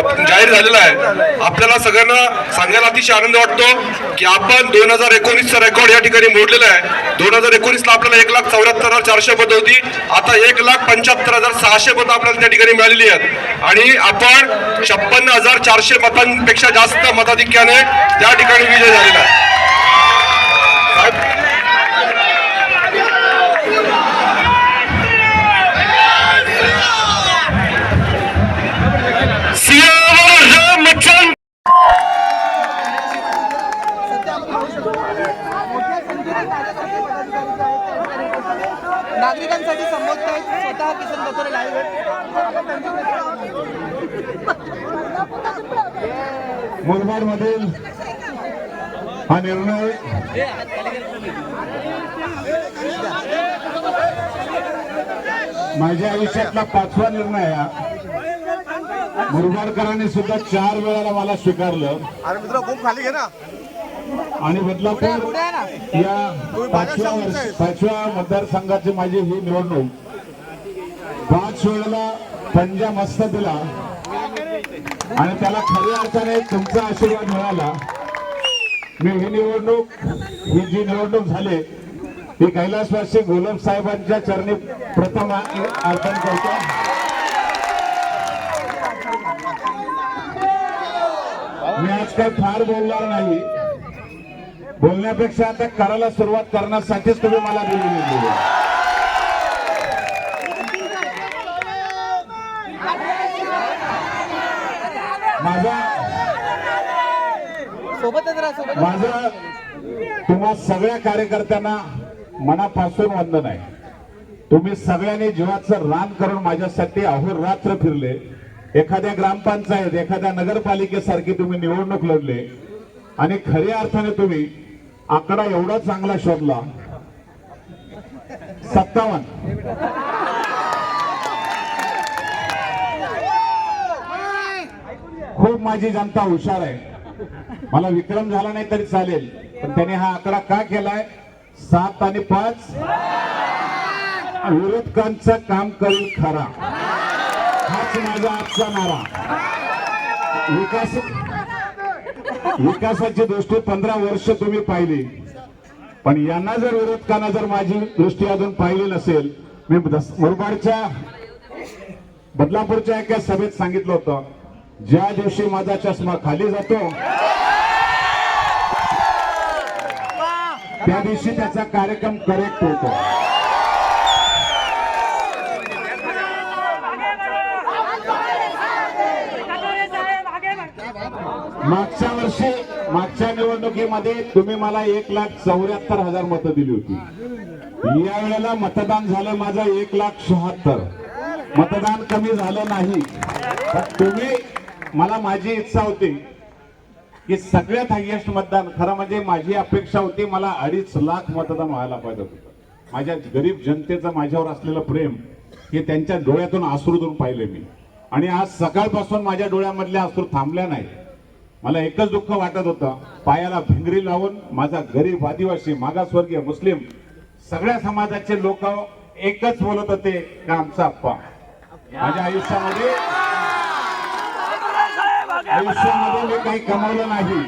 जाहीर झालेला आहे. आपल्याला सगळ्यांना सांगायला अतिशय आनंद वाटतो की आपण दोन हजार एकोणीसचा रेकॉर्ड या ठिकाणी मोडलेला आहे. दोन हजार एकोणीसला आपल्याला एक लाख चौऱ्याहत्तर हजार चारशे पद होती. आता एक लाख पंच्याहत्तर हजार सहाशे मतं आपल्याला त्या ठिकाणी मिळालेली आहेत. आणि आपण छप्पन्न हजार चारशे मतांपेक्षा जास्त मताधिक्याने त्या ठिकाणी विजय झालेला आहे. त्यांच्याकडे मुरबाड मधील हा निर्णय माझ्या आयुष्यातला पाचवा निर्णय आहे हा. मुरबाडकरांनी सुद्धा चार वेळाला मला स्वीकारलं. अरे मित्र खूप खाली घे ना. आणि बदलापूर या पाचव्या वर्ष पाचव्या मतदारसंघाची माझी ही निवडणूक. पाच वेळेला पंजा मस्त दिला. आणि त्याला खऱ्या अर्थाने तुमचा आशीर्वाद मिळाला. मी ही निवडणूक ही जी निवडणूक झाली. ही कैलासवासी गोलब साहेबांच्या चरणी प्रथम अर्पण करतो. मी आज काही फार बोलणार नाही. बोलण्यापेक्षा आता करायला सुरुवात करण्यासाठीच तुम्ही मला दिलेली माझा सोबतच राहा सोबत माझं तुम्हा सगळ्या कार्यकर्त्यांना मनापासून वंदन आहे. तुम्ही सगळ्यांनी जीवाचं रान करून माझ्यासाठी अहोरात्र फिरले. एखाद्या ग्रामपंचायत एखाद्या नगरपालिकेसारखी तुम्ही निवडणूक लढले. आणि खऱ्या अर्थाने तुम्ही आकडा एवढा चांगला शोधला. सत्तावन्न. माझी जनता हुशार आहे. मला विक्रम झाला नाही तरी चालेल. पण त्याने हा आकडा का केलाय? सात आणि पाच. विरोधकांचं काम करील खरा. हाच माझा आजचा नारा. विकास विकासाची दृष्टी पंधरा वर्ष तुम्ही पाहिली. पण यांना जर विरोधकांना जर माझी दृष्टी अजून पाहिली नसेल मी मुरबाडच्या बदलापूरच्या एका सभेत सांगितलं होतं. ज्या दिवशी माझा चष्मा खाली जातो त्या दिवशी त्याचा कार्यक्रम करेक्ट होतो. मागच्या वर्षी मागच्या निवडणुकीमध्ये तुम्ही मला एक लाख चौऱ्याहत्तर हजार मतं दिली होती. या वेळेला मतदान झालं माझं एक लाख शहात्तर. मतदान कमी झालं नाही. तुम्ही मला माझी इच्छा होती की सगळ्यात हायएस्ट मतदान खरं म्हणजे माझी अपेक्षा होती मला अडीच लाख मतदान व्हायला पाहिजे होतं. माझ्या गरीब जनतेचं माझ्यावर असलेलं प्रेम हे त्यांच्या डोळ्यातून अश्रूतून पाहिले मी. आणि आज सकाळपासून माझ्या डोळ्यामधले अश्रू थांबल्या नाही मला एकच दुःख वाटत होतं पायाला भिंगरी लावून माझा गरीब आदिवासी मागासवर्गीय मुस्लिम सगळ्या समाजाचे लोक एकच बोलत होते का आमचा अप्पा. माझ्या आयुष्यामध्ये आयुष्यामध्ये मी काही कमावलं नाही.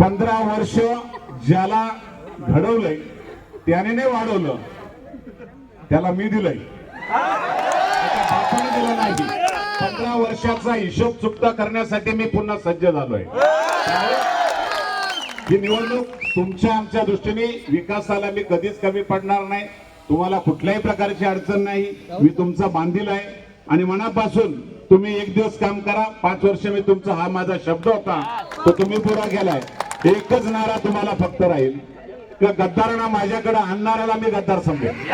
पंधरा वर्ष ज्याला घडवलंय त्याने नाही वाढवलं. त्याला मी दिलंय. बापाने दिलं नाही. पंधरा वर्षाचा हिशोब चुकता करण्यासाठी मी पुन्हा सज्ज झालोय. ही निवडणूक तुमच्या आमच्या दृष्टीने विकासाला मी कधीच कमी पडणार नाही. तुम्हाला कुठल्याही प्रकारची अडचण नाही. मी तुमचा बांधील आहे. आणि मनापासून तुम्ही एक दिवस काम करा पाच वर्ष मी तुमचा हा माझा शब्द होता तो तुम्ही पुरा केलाय एकच नारा तुम्हाला फक्त राहील. का गद्दारांना माझ्याकडे आणणाऱ्याला मी गद्दार समजेल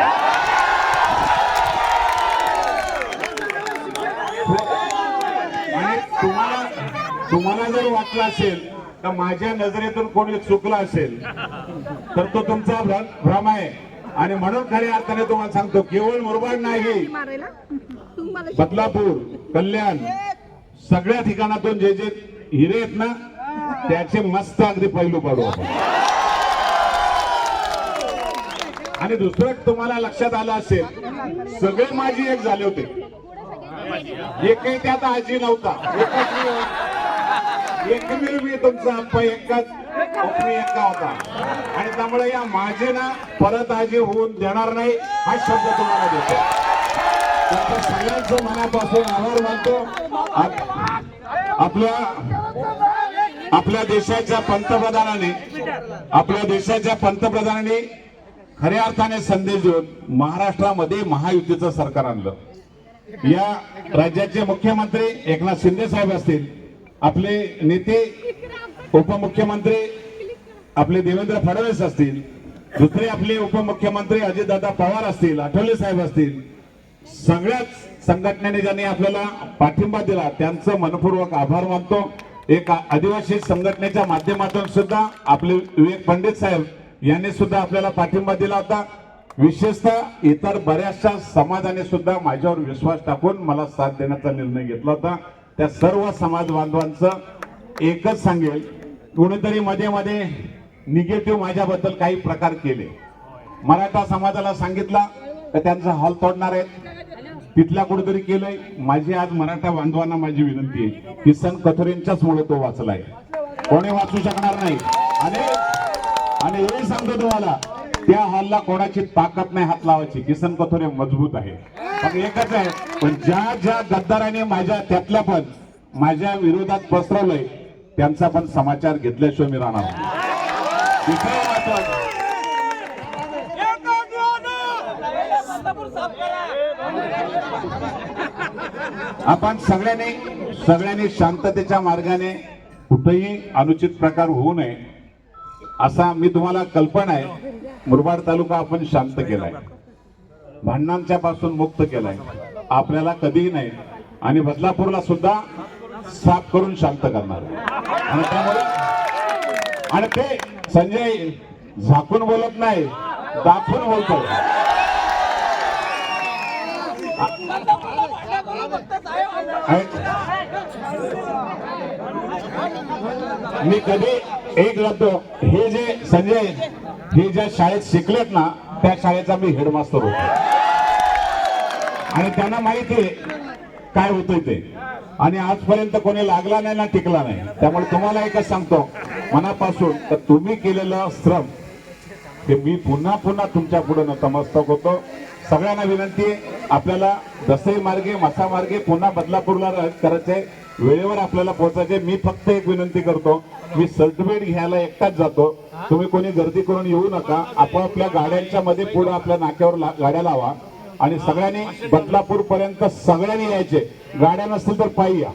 आणि तुम्हाला तुम्हाला जर वाटलं असेल तर माझ्या नजरेतून कोणी चुकला असेल तर तो तुमचा भ्रम आहे. आणि म्हणून खऱ्या अर्थाने तुम्हाला सांगतो केवळ मुरबाड नाही. बदलापूर कल्याण सगळ्या ठिकाणातून जे जे हिरे आहेत ना त्याचे मस्त अगदी पैलू पाडू आपण. आणि दुसरं तुम्हाला लक्षात आलं असेल सगळे माझी एक झाले होते. एकही त्यात आजी नव्हता. एकमेव मी तुमचा अप्पा एकच एका होता. आणि त्यामुळे या माझे ना परत आजी होऊन देणार नाही हा शब्द तुम्हाला देतो. त्यांच्या सगळ्यांचं मनापासून आभार मानतो आपल्या आपल्या देशाच्या पंतप्रधानाने आपल्या देशाच्या पंतप्रधानांनी खऱ्या अर्थाने संदेश देऊन महाराष्ट्रामध्ये महायुतीचं सरकार आणलं. या राज्याचे मुख्यमंत्री एकनाथ शिंदे साहेब असतील आपले नेते उपमुख्यमंत्री आपले देवेंद्र फडणवीस असतील दुसरे आपले उपमुख्यमंत्री अजितदादा पवार असतील आठवले साहेब असतील सगळ्याच संघटनेने ज्यांनी आपल्याला पाठिंबा दिला त्यांचं मनपूर्वक आभार मानतो. एक आदिवासी संघटनेच्या माध्यमातून सुद्धा आपले विवेक पंडित साहेब यांनी सुद्धा आपल्याला पाठिंबा दिला होता. विशेषतः इतर बऱ्याचशा समाजाने सुद्धा माझ्यावर विश्वास टाकून मला साथ देण्याचा निर्णय घेतला होता. त्या सर्व समाज बांधवांचं एकच सांगेल कोणीतरी मध्ये मध्ये निगेटिव्ह माझ्याबद्दल काही प्रकार केले. मराठा समाजाला सांगितला तर त्यांचा हॉल तोडणार आहेत? तिथल्या कुठेतरी केलंय. माझी आज मराठा बांधवांना माझी विनंती आहे किसन कथोरेंच्याच मुळे तो वाचलाय. कोणी वाचू शकणार नाही. आणि आणि हे सांगतो तुम्हाला त्या हॉलला कोणाची ताकद नाही हात लावायची. किसन कथोरे मजबूत आहे. पण एकच आहे पण ज्या ज्या गद्दाराने माझ्या त्यातल्या पण माझ्या विरोधात पसरवलंय त्यांचा पण समाचार घेतल्याशिवाय मी राहणार नाही. दुसरं महत्वाचं आपण सगळ्यांनी सगळ्यांनी शांततेच्या मार्गाने कुठेही अनुचित प्रकार होऊ नये असा मी तुम्हाला कल्पना आहे. मुरबाड तालुका आपण शांत केलाय. भांडणांच्या पासून मुक्त केलाय. आपल्याला कधीही नाही. आणि बदलापूरला सुद्धा साफ करून शांत करणार आणि त्यामुळे आणि ते संजय झाकून बोलत नाही दाखवून बोलतो मी कधी एक लागतो हे जे संजय हे ज्या शाळेत शिकलेत ना त्या शाळेचा मी हेडमास्टर होतो. आणि त्यांना माहिती आहे काय होतंय ते. आणि आजपर्यंत कोणी लागला नाही ना टिकला नाही. त्यामुळे तुम्हाला एकच सांगतो मनापासून तर तुम्ही केलेलं श्रम हे मी पुन्हा पुन्हा तुमच्यापुढे नतमस्तक होतो. सगळ्यांना विनंती आहे आपल्याला दसई मार्गे मसा मार्गे पुन्हा बदलापूरला करायचंय. वेळेवर आपल्याला पोहोचायचे मी फक्त एक विनंती करतो मी सर्टिफिकेट घ्यायला एकटाच जातो. तुम्ही कोणी गर्दी करून येऊ नका. आपापल्या गाड्यांच्या मध्ये पुढे आपल्या नाक्यावर ला- गाड्या लावा. आणि सगळ्यांनी बदलापूर पर्यंत सगळ्यांनी यायचे गाड्या नसतील तर पायी या.